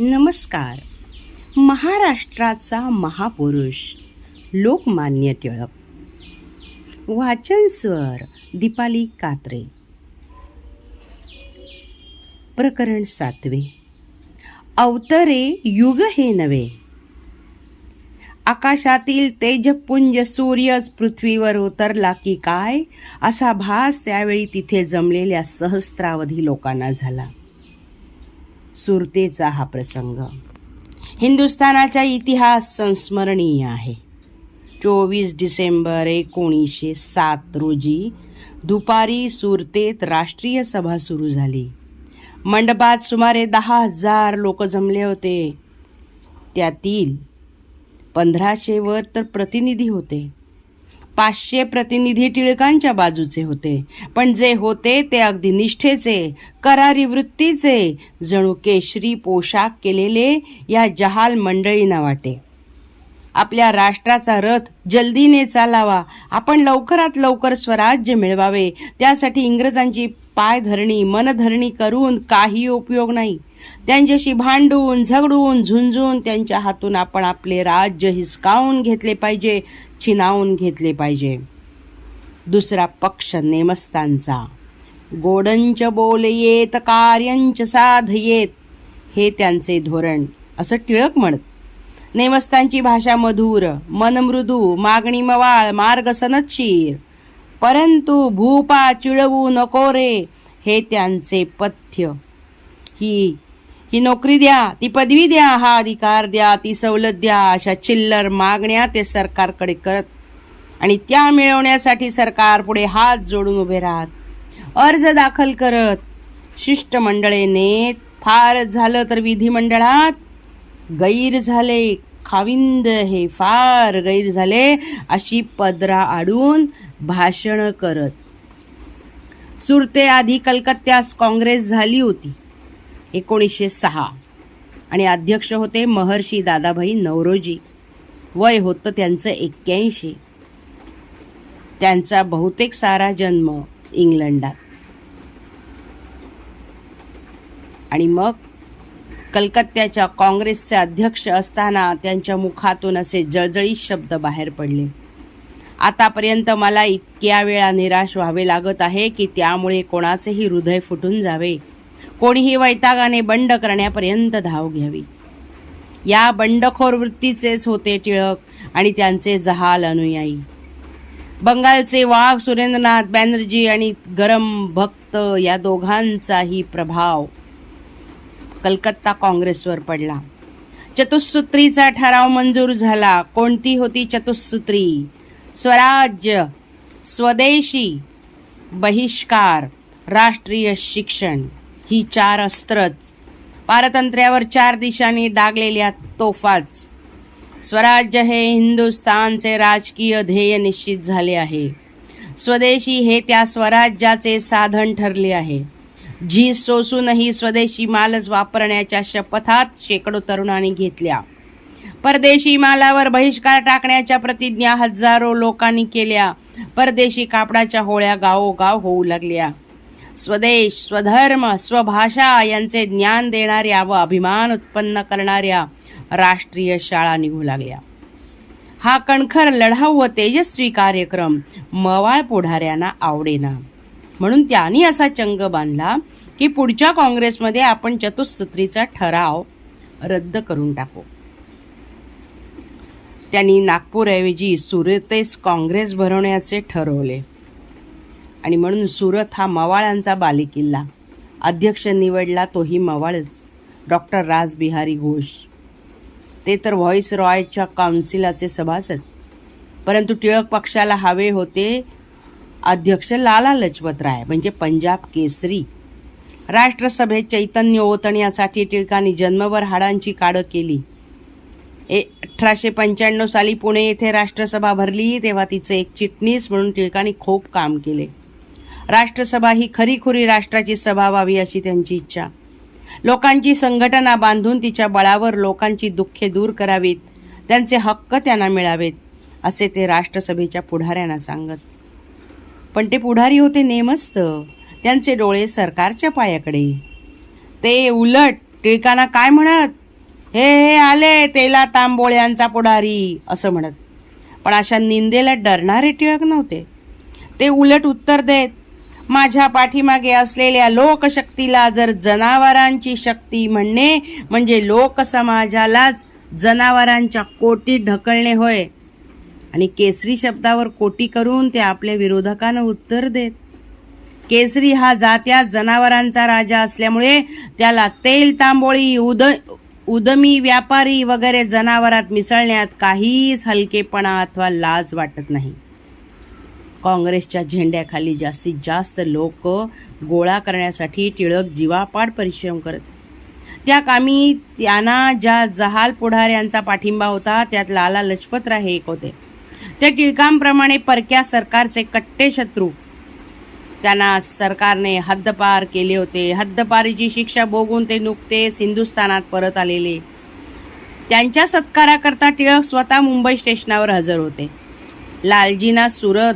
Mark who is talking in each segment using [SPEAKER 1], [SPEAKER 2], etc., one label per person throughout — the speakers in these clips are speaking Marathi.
[SPEAKER 1] नमस्कार. महाराष्ट्राचा महापुरुष लोकमान्य टिळक. वाचन स्वर दीपाली कात्रे. प्रकरण सातवे. अवतरे युग हे नवे आकाशातील तेजपुंज सूर्यच पृथ्वीवर उतरला की काय? असा भास त्यावेळी तिथे जमलेल्या सहस्रावधी लोकांना झाला. सुरतेचा हा प्रसंग. हिंदुस्थानाचा इतिहास संस्मरणीय आहे. चोवीस डिसेंबर एकोणीसशे सात रोजी दुपारी सुरतेत राष्ट्रीय सभा सुरू झाली. मंडपात सुमारे दहा हजार लोक जमले होते. त्यातील पंधराशेवर तर प्रतिनिधी होते. पाचशे प्रतिनिधी टिळकांच्या बाजूचे होते. पण जे होते ते अगदी निष्ठेचे करारी वृत्तीचे. जणू केशरी पोशाख केलेले या जहाल मंडळींना वाटे. आपल्या राष्ट्राचा रथ जल्दीने चालावा. आपण लवकरात लवकर स्वराज्य मिळवावे. त्यासाठी इंग्रजांची पायधरणी मनधरणी करून काही उपयोग नाही. त्यांच्याशी भांडून झगडून झुंजून त्यांच्या हातून आपण आपले राज्य हिसकावून घेतले पाहिजे. चिनावून घेतले पाहिजे. दुसरा पक्ष नेमस्तांचा. गोडंच बोल येत कार्यंच साध येत. हे त्यांचे धोरण. असं टिळक म्हणत. नेमस्तांची भाषा मधुर मनमृदू मागणी मवाळ मार्ग सनतशीर परंतु भूपा चिळवू नको रे हे त्यांचे पथ्य. ही ही नोकरी द्या ती पदवी द्या हा अधिकार द्या ती सवलत द्या अशा चिल्लर मागण्या ते सरकारकडे करत आणि त्या मिळवण्यासाठी सरकार पुढे हात जोडून उभे राहत. अर्ज दाखल करत. शिष्टमंडळे नेत. फार झालं तर विधिमंडळात. गैर झाले खाविंद हे फार गैर झाले अशी पदरा आडून भाषण करत. सुरते आधी कलकत्त्यास काँग्रेस झाली होती. एकोणीसशे सहा. आणि अध्यक्ष होते महर्षी दादाभाई नवरोजी. वय होतं त्यांचं एक्क्याऐंशी. त्यांचा बहुतेक सारा जन्म इंग्लंडात. आणि मग कलकत्त्याच्या काँग्रेसचे अध्यक्ष असताना त्यांच्या मुखातून असे जळजळीत शब्द बाहेर पडले. आतापर्यंत मला इतक्या वेळा निराश व्हावे लागत आहे की त्यामुळे कोणाचेही हृदय फुटून जावे. कोणीही वैतागाने बंड करण्यापर्यंत धाव घ्यावी. या बंडखोर वृत्तीचेच होते टिळक आणि त्यांचे जहाल अनुयायी. बंगालचे वाघ सुरेंद्रनाथ बॅनर्जी आणि गरम भक्त या दोघांचाही प्रभाव कलकत्ता काँग्रेसवर पडला. चतुसूत्रीचा ठराव मंजूर झाला. कोणती होती चतुसूत्री स्वराज्य स्वदेशी बहिष्कार राष्ट्रीय शिक्षण. ही चार अस्त्रच. पारतंत्र्यावर चार दिशांनी डागलेल्या तोफाच. स्वराज्य हे हिंदुस्थानचे राजकीय ध्येय निश्चित झाले आहे. स्वदेशी हे त्या स्वराज्याचे साधन ठरले आहे. जी सोसूनही स्वदेशी मालच वापरण्याच्या शपथात शेकडो तरुणांनी घेतल्या. परदेशी मालावर बहिष्कार टाकण्याच्या प्रतिज्ञा हजारो लोकांनी केल्या. परदेशी कापडाच्या होळ्या गावोगाव होऊ लागल्या. स्वदेश स्वधर्म स्वभाषा यांचे ज्ञान देणाऱ्या व अभिमान उत्पन्न करणाऱ्या राष्ट्रीय शाळा निघू लागल्या. हा कणखर लढाऊ व तेजस्वी कार्यक्रम मवाळ पुढाऱ्यांना आवडेना. म्हणून त्यांनी असा चंग बांधला की पुढच्या काँग्रेसमध्ये आपण चतुःसूत्रीचा ठराव रद्द करून टाकू. त्यांनी नागपूरऐवजी सुरतेस काँग्रेस भरवण्याचे ठरवले. आणि म्हणून सुरत हा मवाळांचा बालेकिल्ला. अध्यक्ष निवडला तोही मवाळच. डॉक्टर राजबिहारी घोष. ते तर व्हॉइस रॉयच्या काउन्सिलाचे सभासद. परंतु टिळक पक्षाला हवे होते अध्यक्ष लाला लजपत राय म्हणजे पंजाब केसरी. राष्ट्रसभेत चैतन्य ओतण्यासाठी टिळकांनी जन्मभर हाडांची काडं केली. ए अठराशे पंच्याण्णव साली पुणे येथे राष्ट्रसभा भरली तेव्हा तिचे एक चिटणीस म्हणून टिळकांनी खूप काम केले. राष्ट्रसभा ही खरीखुरी राष्ट्राची सभा व्हावी अशी त्यांची इच्छा. लोकांची संघटना बांधून तिच्या बळावर लोकांची दुःखे दूर करावीत त्यांचे हक्क त्यांना मिळावेत असे ते राष्ट्रसभेच्या पुढाऱ्यांना सांगत. पण ते पुढारी होते नेमस्त त्यांचे डोळे सरकारच्या पायाकडे. ते उलट टिळकांना काय म्हणत? हे हे आले तेला तांबोळ्यांचा पुढारी असं म्हणत. पण अशा निंदेला डरणारे टिळक नव्हते. ते उलट उत्तर देत माझ्या पाठीमागे असलेल्या लोकशक्तीला जर जनावरांची शक्ती म्हणणे म्हणजे लोकसमाजालाच जनावरांच्या कोटी ढकलणे होय. आणि केसरी शब्दावर कोटी करून ते आपल्या विरोधकांना उत्तर देत. केसरी हा जात्या जनावरांचा राजा असल्यामुळे त्याला तेल तांबोळी उद उदमी व्यापारी वगैरे जनावरात मिसळण्यात काहीच हलकेपणा अथवा लाज वाटत नाही. काँग्रेसच्या झेंड्याखाली जास्तीत जास्त लोक गोळा करण्यासाठी टिळक जीवापाड परिश्रम करत. त्या कामी त्यांना ज्या जहाल पुढाऱ्यांचा पाठिंबा होता त्यात लाला लजपतराय हे एक होते. त्या टिळकांप्रमाणे परक्या सरकारचे कट्टे शत्रू. त्यांना सरकारने हद्दपार केले होते. हद्दपारीची शिक्षा भोगून ते नुकतेच हिंदुस्थानात परत आलेले. त्यांच्या सत्काराकरता टिळक स्वतः मुंबई स्टेशनावर हजर होते. लालजीना सुरत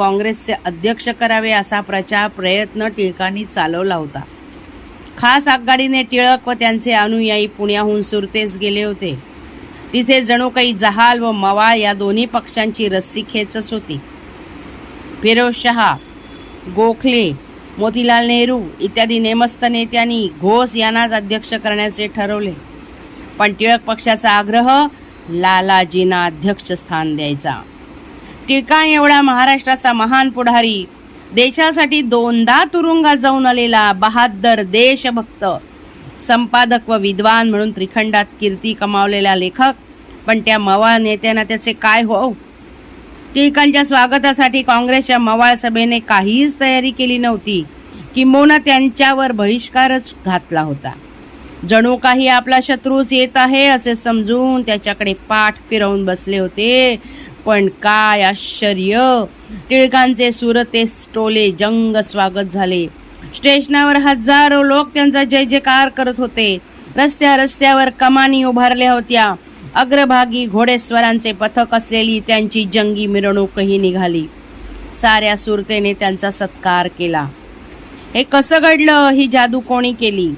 [SPEAKER 1] काँग्रेसचे अध्यक्ष करावे असा प्रचार प्रयत्न टिळकांनी चालवला होता. खास आगगाडीने टिळक व त्यांचे अनुयायी पुण्याहून सुरतेस गेले होते. तिथे जणू काही जहाल व मवाळ या दोन्ही पक्षांची रस्सी खेचच होती. फिरोज शहा गोखले मोतीलाल नेहरू इत्यादी नेमस्त नेत्यांनी घोष यांनाच अध्यक्ष करण्याचे ठरवले. पण टिळक पक्षाचा आग्रह लालाजींना अध्यक्षस्थान द्यायचा. टिळकां एवढा महाराष्ट्राचा महान पुढारी. देशासाठी दोनदा तुरुंगात जाऊन आलेला बहादर देशभक्त. संपादक व विद्वान म्हणून त्रिखंडात कीर्ती कमावलेला लेखक पण त्या मवाळ नेत्यांना त्याचे काय हो? टिळकांच्या स्वागतासाठी काँग्रेसच्या मवाळ सभेने काहीच तयारी केली नव्हती किंबहुना त्यांच्यावर बहिष्कारच घातला होता. जणू काही आपला शत्रूच येत आहे असे समजून त्याच्याकडे पाठ फिरवून बसले होते. पण काय आश्चर्य. टिळकांचे सुरते टोले जंग स्वागत झाले. स्टेशनावर हजारो लोक त्यांचा जय जयकार करत होते. रस्त्या रस्त्यावर कमानी उभारल्या होत्या. अग्रभागी घोडेस्वरांचे पथक असलेली त्यांची जंगी मिरवणूकही निघाली. साऱ्या सुरतेने त्यांचा सत्कार केला. हे कसं घडलं? ही जादू कोणी केली?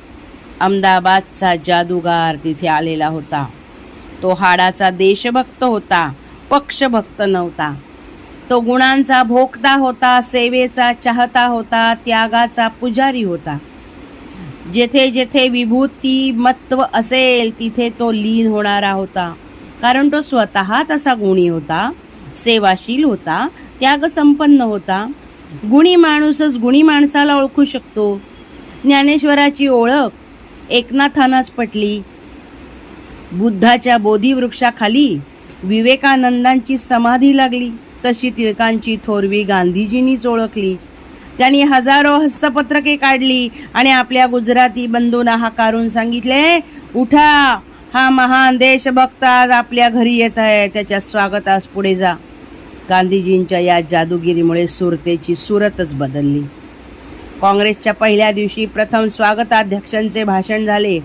[SPEAKER 1] अहमदाबादचा जादूगार तिथे आलेला होता. तो हाडाचा देशभक्त होता. पक्षभक्त नव्हता. तो गुणांचा भोगता होता सेवेचा चाहता होता त्यागाचा पुजारी होता. जेथे जेथे विभूती मत्व असेल तिथे तो लीन होणारा होता. कारण तो स्वतः तसा गुणी होता सेवाशील होता त्याग संपन्न होता. गुणी माणूसच गुणी माणसाला ओळखू शकतो. ज्ञानेश्वराची ओळख एकनाथानाच पटली. बुद्धाच्या बोधिवृक्षाखाली विवेकानंदांची समाधी लागली. तशी टिळकांची थोरवी गांधीजींनीच ओळखली त्यांनी हजारो हस्तपत्रके काढली आणि आपल्या गुजराती बंधूंना हाकारून सांगितले उठा हा महान देशभक्त आज आपल्या घरी येत आहे. त्याच्या स्वागतास पुढे जा. गांधीजींच्या या जादूगिरीमुळे सुरतेची सुरतच बदलली. काँग्रेसच्या पहिल्या दिवशी प्रथम स्वागताध्यक्षांचे भाषण झाले.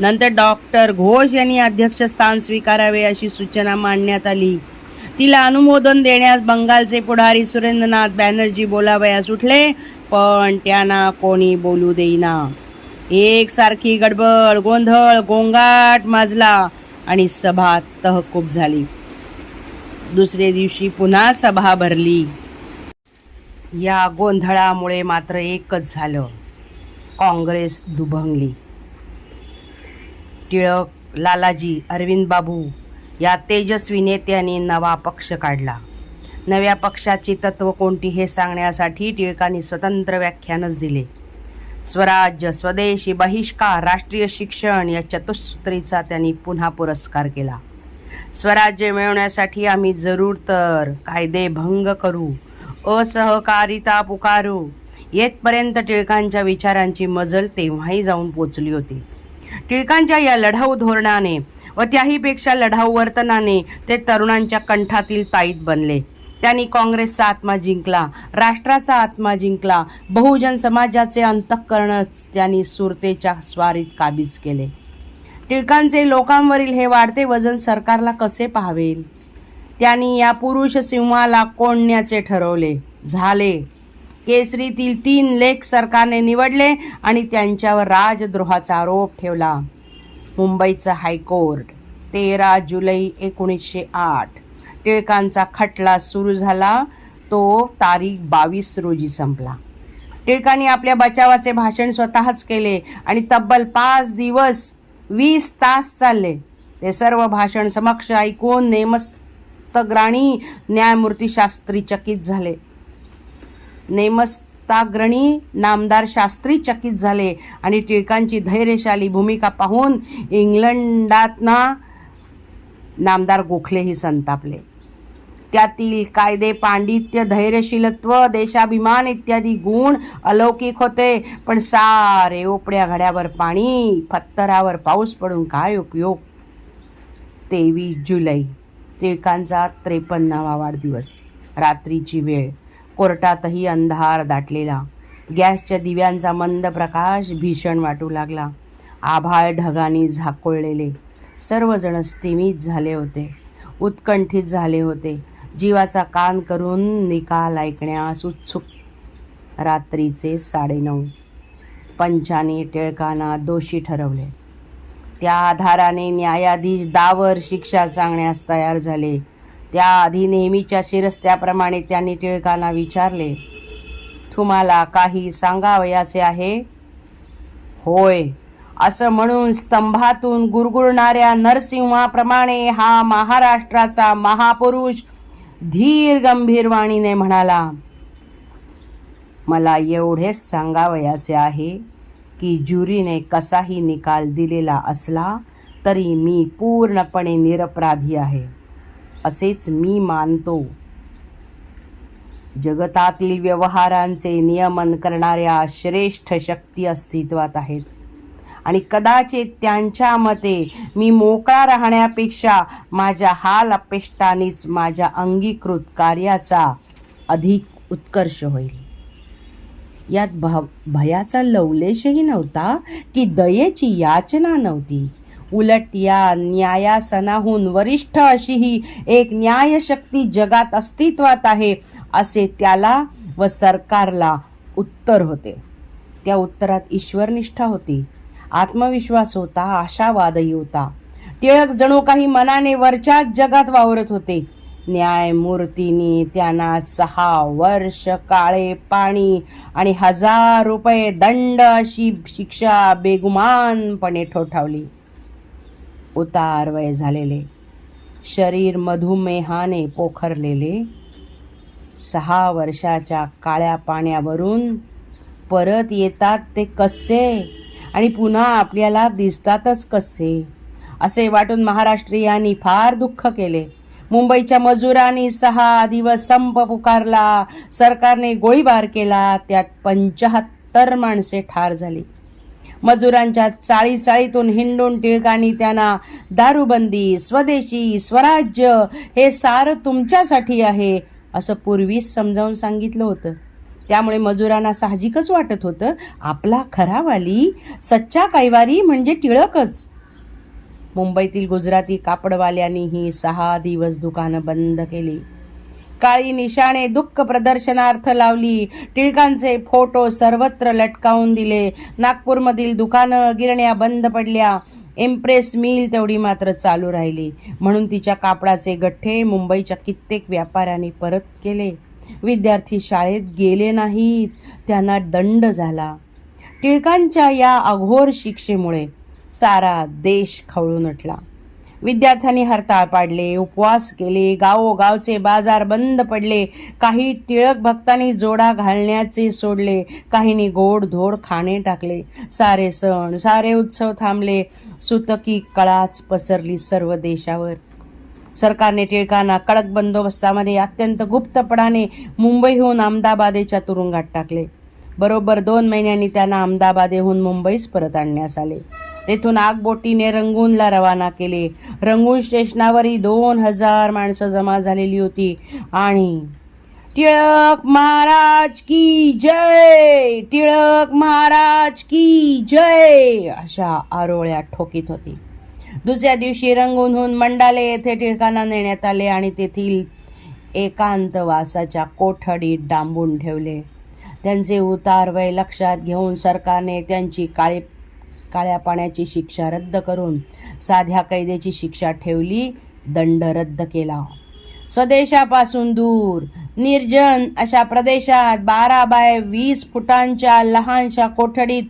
[SPEAKER 1] नंतर डॉक्टर घोष यांनी अध्यक्षस्थान स्वीकारावे अशी सूचना मांडण्यात आली. तिला अनुमोदन देण्यास बंगालचे पुढारी सुरेंद्रनाथ बॅनर्जी बोलावयास उठले पण त्यांना कोणी बोलू देईना. एकसारखी गडबड गोंधळ गोंगाट माजला आणि सभा तहकूब झाली. दुसरे दिवशी पुन्हा सभा भरली. या गोंधळामुळे मात्र एकच झालं. काँग्रेस दुभंगली. टिळक लालाजी अरविंद बाबू या तेजस्वी नेत्यांनी नवा पक्ष काढला. नव्या पक्षाची तत्व कोणती हे सांगण्यासाठी टिळकांनी स्वतंत्र व्याख्यानच दिले. स्वराज्य स्वदेशी बहिष्कार राष्ट्रीय शिक्षण या चतुसूत्रीचा त्यांनी पुन्हा पुरस्कार केला. स्वराज्य मिळवण्यासाठी आम्ही जरूर तर कायदे भंग करू असहकारिता पुकारू. येथपर्यंत टिळकांच्या विचारांची मजल तेव्हाही जाऊन पोचली होती. टिळकांच्या या लढाऊ धोरणाने व त्याहीपेक्षा लढाऊ वर्तनाने ते तरुणांच्या कंठातील ताईत बनले. त्यांनी काँग्रेसचा आत्मा जिंकला राष्ट्राचा आत्मा जिंकला बहुजन समाजाचे अंतःकरणच त्यांनी सुरतेच्या स्वारीत काबीज केले. टिळकांचे लोकांवरील हे वाढते वजन सरकारला कसे पाहावेल? त्यांनी या पुरुष सिंहाला कोंडण्याचे ठरवले. झाले. केसरीतील तीन लेख सरकारने निवडले आणि त्यांच्यावर राजद्रोहाचा आरोप ठेवला. मुंबईचं हायकोर्ट तेरा जुलै एकोणीसशे आठ. टिळकांचा खटला सुरू झाला. तो तारीख बावीस रोजी संपला. टिळकांनी आपल्या बचावाचे भाषण स्वतःच केले आणि तब्बल पाच दिवस वीस तास चालले. ते सर्व भाषण समक्ष ऐकून नेमस्तग्राणी न्यायमूर्ती शास्त्री चकित झाले. नेमस्ताग्रणी नामदार शास्त्री चकित झाले आणि टिळकांची धैर्यशाली भूमिका पाहून इंग्लंडातना नामदार गोखलेही संतापले. त्यातील कायदे पांडित्य धैर्यशीलत्व देशाभिमान इत्यादी गुण अलौकिक होते पण सारे ओपड्या घड्यावर पाणी फत्तरावर पाऊस पडून काय उपयोग? तेवीस जुलै टिळकांचा त्रेपन्नावा वाढदिवस रात्रीची वेळ. कोर्टातही अंधार दाटलेला. गॅसच्या दिव्यांचा मंद प्रकाश भीषण वाटू लागला. आभाळ ढगाने झाकोळलेले. सर्वजण स्थिमित झाले होते. उत्कंठित झाले होते. जीवाचा कान करून निकाल ऐकण्यास उत्सुक. रात्रीचे साडेनऊ. पंचाने टिळकांना दोषी ठरवले. त्या आधाराने न्यायाधीश दावर शिक्षा सांगण्यास तयार झाले. त्याआधी नेहमीच्या शिरस्त्याप्रमाणे त्यांनी टिळकांना विचारले तुम्हाला काही सांगावयाचे आहे? होय. असं म्हणून स्तंभातून गुरगुरणाऱ्या नरसिंहाप्रमाणे हा महाराष्ट्राचा महापुरुष धीर गंभीर वाणीने म्हणाला मला एवढेच सांगावयाचे आहे की ज्युरीने कसाही निकाल दिलेला असला तरी मी पूर्णपणे निरपराधी आहे. असेच मी मानतो. जगतातील व्यवहारांचे नियमन करणाऱ्या श्रेष्ठ शक्ती अस्तित्वात आहेत. आणि कदाचित त्यांच्या मते मी मोकळा राहण्यापेक्षा माझ्या हाल अपेष्टानीच माझ्या अंगीकृत कार्याचा अधिक उत्कर्ष होईल. यात भ भयाचा लवलेशही नव्हता की दयेची याचना नव्हती. उलट या न्यायासनाहून वरिष्ठ अशी ही एक न्यायशक्ती जगात अस्तित्वात आहे असे त्याला व सरकारला उत्तर होते. त्या उत्तरात ईश्वरनिष्ठा होती. आत्मविश्वास होता आशावादही होता. टिळक जणू काही मनाने वरच्याच जगात वावरत होते. न्यायमूर्तींनी त्यांना सहा वर्ष काळे पाणी आणि हजार रुपये दंड अशी शिक्षा बेगुमानपणे ठोठावली. उतार वय झालेले. शरीर मधुमेहाने पोखरलेले. सहा वर्षाच्या काळ्या पाण्यावरून परत येतात ते कसे? आणि पुन्हा आपल्याला दिसतातच कसे? असे वाटून महाराष्ट्रीयांनी फार दुःख केले. मुंबईच्या मजुरांनी सहा दिवस संप पुकारला. सरकारने गोळीबार केला. त्यात पंचाहत्तर माणसे ठार झाली. मजुरांच्या चाळी चाळीतून हिंडून टिळकांनी त्यांना दारूबंदी स्वदेशी स्वराज्य हे सारं तुमच्यासाठी आहे असं पूर्वीच समजावून सांगितलं होतं. त्यामुळे मजुरांना साहजिकच वाटत होतं आपला खरावाली सच्चा कैवारी म्हणजे टिळकच. मुंबईतील गुजराती कापडवाल्यांनीही सहा दिवस दुकानं बंद केली. काळी निशाणे दुःख प्रदर्शनार्थ लावली. टिळकांचे फोटो सर्वत्र लटकावून दिले. नागपूरमधील दुकानं गिरण्या बंद पडल्या. इम्प्रेस मिल तेवढी मात्र चालू राहिली. म्हणून तिच्या कापडाचे गठ्ठे मुंबईच्या कित्येक व्यापाऱ्यांनी परत केले. विद्यार्थी शाळेत गेले नाहीत. त्यांना दंड झाला. टिळकांच्या या अघोर शिक्षेमुळे सारा देश खवळून उठला. विद्यार्थ्यांनी हरताळ पाडले उपवास केले गावोगावचे बाजार बंद पडले काही टिळक भक्तांनी जोडा घालण्याचे सोडले काहींनी गोड धोड खाणे टाकले. सारे सण सारे उत्सव थांबले. सुतकी कळाच पसरली सर्व देशावर. सरकारने टिळकांना कडक बंदोबस्तामध्ये अत्यंत गुप्तपणाने मुंबईहून अहमदाबादेच्या तुरुंगात टाकले. बरोबर दोन महिन्यांनी त्यांना अहमदाबादेहून मुंबईस परत आणण्यास आले. तेथून आगबोटीने रंगूनला रवाना केले. रंगून स्टेशनावरही दोन हजार माणसं जमा झालेली होती. आणि टिळक महाराज की जय! टिळक महाराज की जय! अशा आरोळ्या ठोकीत होती. दुसऱ्या दिवशी रंगूनहून मंडाले येथे टिळकांना नेण्यात आले आणि तेथील एकांतवासाच्या कोठडीत डांबून ठेवले. त्यांचे उतार वय लक्षात घेऊन सरकारने त्यांची काळी काळ्या पाण्याची शिक्षा रद्द करून साध्या कैदेची शिक्षा ठेवली दंड रद्द केला. स्वदेशापासून दूर निर्जन अशा प्रदेशात बारा बाय वीस फुटांच्या लहानशा कोठडीत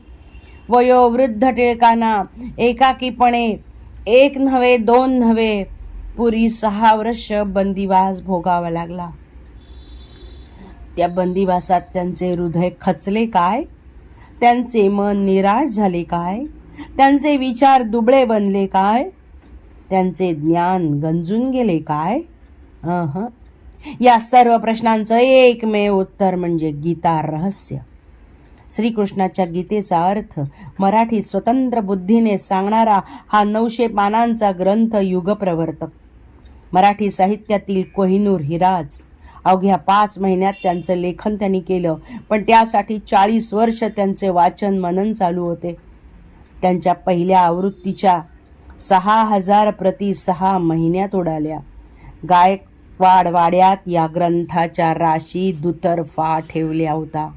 [SPEAKER 1] वयोवृद्ध टिळकांना एकाकीपणे एक नव्हे दोन नव्हे पुरी सहा वर्ष बंदिवास भोगावा लागला. त्या बंदिवासात त्यांचे हृदय खचले काय? त्यांचे मन निराश झाले काय? त्यांचे विचार दुबळे बनले काय? त्यांचे ज्ञान गंजून गेले काय? अहं. या सर्व प्रश्नांचं एकमेव उत्तर म्हणजे गीता रहस्य. श्रीकृष्णाच्या गीतेचा अर्थ मराठी स्वतंत्र बुद्धीने सांगणारा हा नऊशे पानांचा ग्रंथ युगप्रवर्तक. मराठी साहित्यातील कोहिनूर हिराज अवघ्या पाच महिन्यात त्यांचं लेखन त्यांनी केलं. पण त्यासाठी चाळीस वर्ष त्यांचे वाचन मनन चालू होते. त्यांच्या पहिल्या आवृत्तीच्या सहा हजार प्रति सहा महिन्यात उडाल्या. गायकवाड वाड्यात या ग्रंथाच्या राशी दुतर्फा ठेवल्या होता.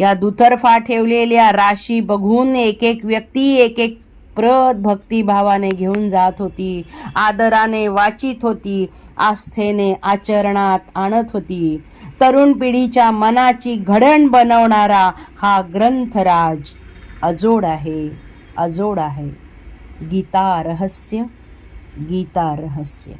[SPEAKER 1] या दुतर्फा ठेवलेल्या राशी बघून एक एक व्यक्ती एक एक प्रत भक्तिभावाने घेऊन जात होती. आदराने वाचित होती. आस्थेने आचरणात आणत होती. तरुण पिढीच्या मनाची घडण बनवणारा हा ग्रंथराज अजोड आहे. अजोड आहे. गीता रहस्य गीता रहस्य.